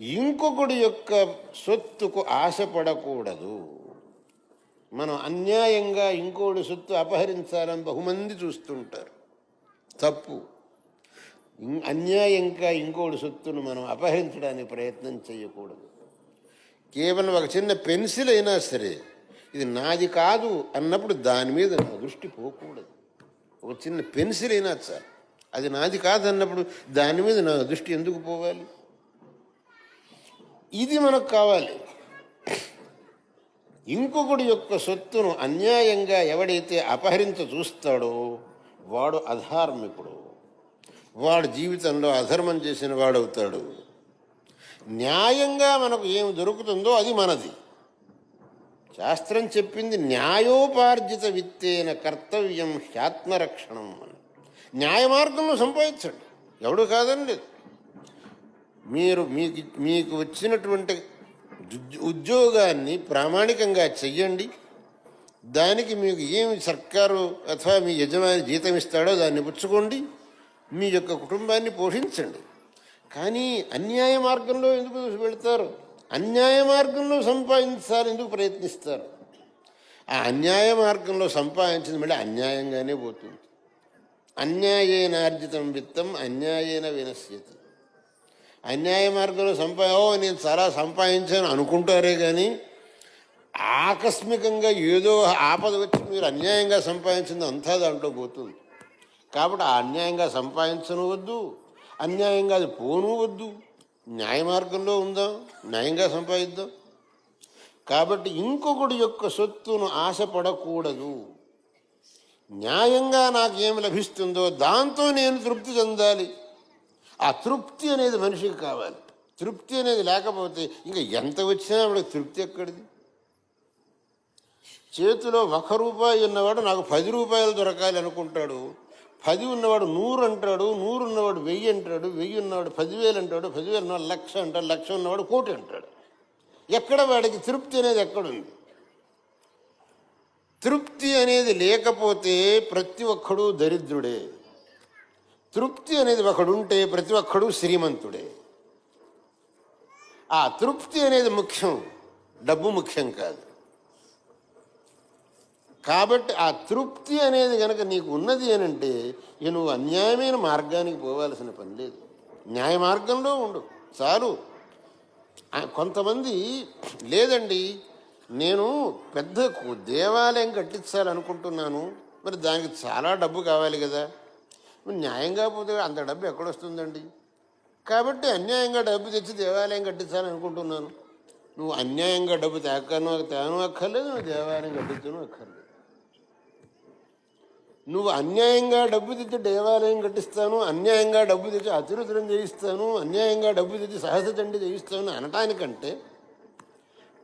ఇంకొకటి యొక్క సొత్తుకు ఆశపడకూడదు. మనం అన్యాయంగా ఇంకోటి సొత్తు అపహరించాలని బహుమంది చూస్తుంటారు. తప్పు. ఇం- అన్యాయంగా ఇంకోటి సొత్తును మనం అపహరించడానికి ప్రయత్నం చేయకూడదు. కేవలం ఒక చిన్న పెన్సిల్ అయినా సరే ఇది నాది కాదు అన్నప్పుడు దాని మీద నా దృష్టి పోకూడదు. ఒక చిన్న పెన్సిల్ అయినా సార్ అది నాది కాదు అన్నప్పుడు దాని మీద నా దృష్టి ఎందుకు పోవాలి? ఇది మనకు కావాలి. ఇంకొకటి యొక్క సొత్తును అన్యాయంగా ఎవడైతే అపహరించ చూస్తాడో వాడు అధార్మికుడు. వాడు జీవితంలో అధర్మం చేసిన వాడవుతాడు. న్యాయంగా మనకు ఏం దొరుకుతుందో అది మనది. శాస్త్రం చెప్పింది న్యాయోపార్జిత విత్తేన కర్తవ్యం హ్యాత్మరక్షణం అని. న్యాయ మార్గంలో సంపాదించండి. ఎవడు కాదండి మీరు మీకు మీకు వచ్చినటువంటి ఉద్యోగాన్ని ప్రామాణికంగా చెయ్యండి. దానికి మీకు ఏమి సర్కారు అథవా మీ యజమాని జీతం ఇస్తాడో దాన్ని పుచ్చుకోండి. మీ యొక్క కుటుంబాన్ని పోషించండి. కానీ అన్యాయ మార్గంలో ఎందుకు వెళతారు? అన్యాయ మార్గంలో సంపాదించాలని ఎందుకు ప్రయత్నిస్తారు? ఆ అన్యాయ మార్గంలో సంపాదించింది మళ్ళీ అన్యాయంగానే పోతుంది. అన్యాయేన ఆర్జితం విత్తం అన్యాయేన వినశ్యతి. అన్యాయ మార్గంలో సంపా ఓ నేను చాలా సంపాదించాను అనుకుంటారే కానీ ఆకస్మికంగా ఏదో ఆపద వచ్చి మీరు అన్యాయంగా సంపాదించింది అంతా దాంట్లో పోతుంది. కాబట్టి ఆ అన్యాయంగా సంపాదించనవద్దు అన్యాయంగా అది పోను వద్దు న్యాయ మార్గంలో ఉందాం న్యాయంగా సంపాదిద్దాం. కాబట్టి ఇంకొకటి యొక్క సొత్తును ఆశపడకూడదు. న్యాయంగా నాకేం లభిస్తుందో దాంతో నేను తృప్తి చెందాలి. ఆ తృప్తి అనేది మనిషికి కావాలి. తృప్తి అనేది లేకపోతే ఇంకా ఎంత వచ్చినా వాడికి తృప్తి ఎక్కడిది? చేతిలో ఒక రూపాయి ఉన్నవాడు నాకు పది రూపాయలు దొరకాలి అనుకుంటాడు. పది ఉన్నవాడు నూరు అంటాడు నూరు ఉన్నవాడు వెయ్యి అంటాడు వెయ్యి ఉన్నవాడు పదివేలు అంటాడు పదివేలు ఉన్నవాడు లక్ష అంటాడు లక్ష ఉన్నవాడు కోటి అంటాడు. ఎక్కడ వాడికి తృప్తి అనేది ఎక్కడుంది? తృప్తి అనేది లేకపోతే ప్రతి ఒక్కడు దరిద్రుడే. తృప్తి అనేది ఒకడు ఉంటే ప్రతి ఒక్కడు శ్రీమంతుడే. ఆ తృప్తి అనేది ముఖ్యం డబ్బు ముఖ్యం కాదు. కాబట్టి ఆ తృప్తి అనేది కనుక నీకు ఉన్నది అని అంటే ఇక నువ్వు అన్యాయమైన మార్గానికి పోవాల్సిన పని లేదు. న్యాయ మార్గంలో ఉండు చాలు. కొంతమంది లేదండి నేను పెద్ద దేవాలయం కట్టించాలనుకుంటున్నాను మరి దానికి చాలా డబ్బు కావాలి కదా. న్యాయంగా పోతే అంత డబ్బు ఎక్కడొస్తుందండి? కాబట్టి అన్యాయంగా డబ్బు తెచ్చి దేవాలయం కట్టించాలనుకుంటున్నాను నువ్వు అన్యాయంగా డబ్బు తేకను తేను అక్కర్లేదు నువ్వు దేవాలయం కట్టించను అక్కర్లేదు. నువ్వు అన్యాయంగా డబ్బు తెచ్చి దేవాలయం కట్టిస్తాను అన్యాయంగా డబ్బు తెచ్చి అతిరుద్రం చేయిస్తాను అన్యాయంగా డబ్బు తెచ్చి సహస్రచండి చేయిస్తాను అనటానికంటే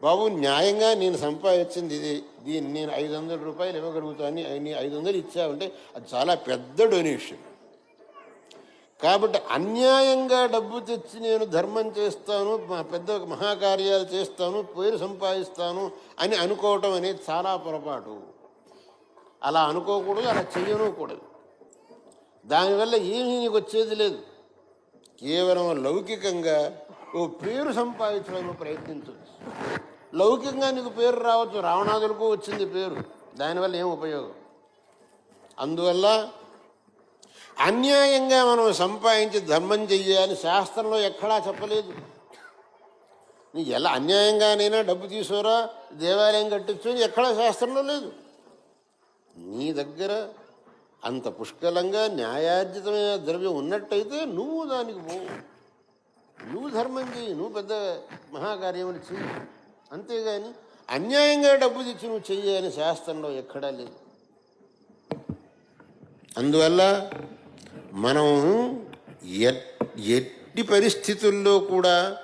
బాబు న్యాయంగా నేను సంపాదించింది ఇది. దీన్ని నేను ఐదు వందల రూపాయలు ఇవ్వగలుగుతాను అని ఐదు వందలు ఇచ్చావంటే అది చాలా పెద్ద డొనేషన్. కాబట్టి అన్యాయంగా డబ్బు తెచ్చి నేను ధర్మం చేస్తాను పెద్ద మహాకార్యాలు చేస్తాను పేరు సంపాదిస్తాను అని అనుకోవటం అనేది చాలా పొరపాటు. అలా అనుకోకూడదు అలా చేయనుకూడదు. దానివల్ల ఏమీ నీకు వచ్చేది లేదు. కేవలం లౌకికంగా ఓ పేరు సంపాదించడానికి ప్రయత్నించవచ్చు లౌకికంగా నీకు పేరు రావచ్చు రావణాదులకు వచ్చింది పేరు దానివల్ల ఏం ఉపయోగం? అందువల్ల అన్యాయంగా మనం సంపాదించి ధర్మం చెయ్యాలని శాస్త్రంలో ఎక్కడా చెప్పలేదు. నీ ఎలా అన్యాయంగానైనా డబ్బు తీసుకోరా? దేవాలయం కట్టించు అని ఎక్కడా శాస్త్రంలో లేదు. నీ దగ్గర అంత పుష్కలంగా న్యాయార్జితమైన ద్రవ్యం ఉన్నట్టయితే నువ్వు దానికి పో. నువ్వు ధర్మం చెయ్యి నువ్వు పెద్ద మహాకార్యములు చెయ్యి. అంతేగాని అన్యాయంగా డబ్బు తెచ్చి నువ్వు చెయ్యి అని శాస్త్రంలో ఎక్కడా లేదు. అందువల్ల మనం ఎట్టి పరిస్థితుల్లో కూడా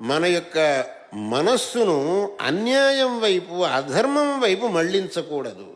మన యొక్క మనస్సును అన్యాయం వైపు అధర్మం వైపు మళ్ళించకూడదు.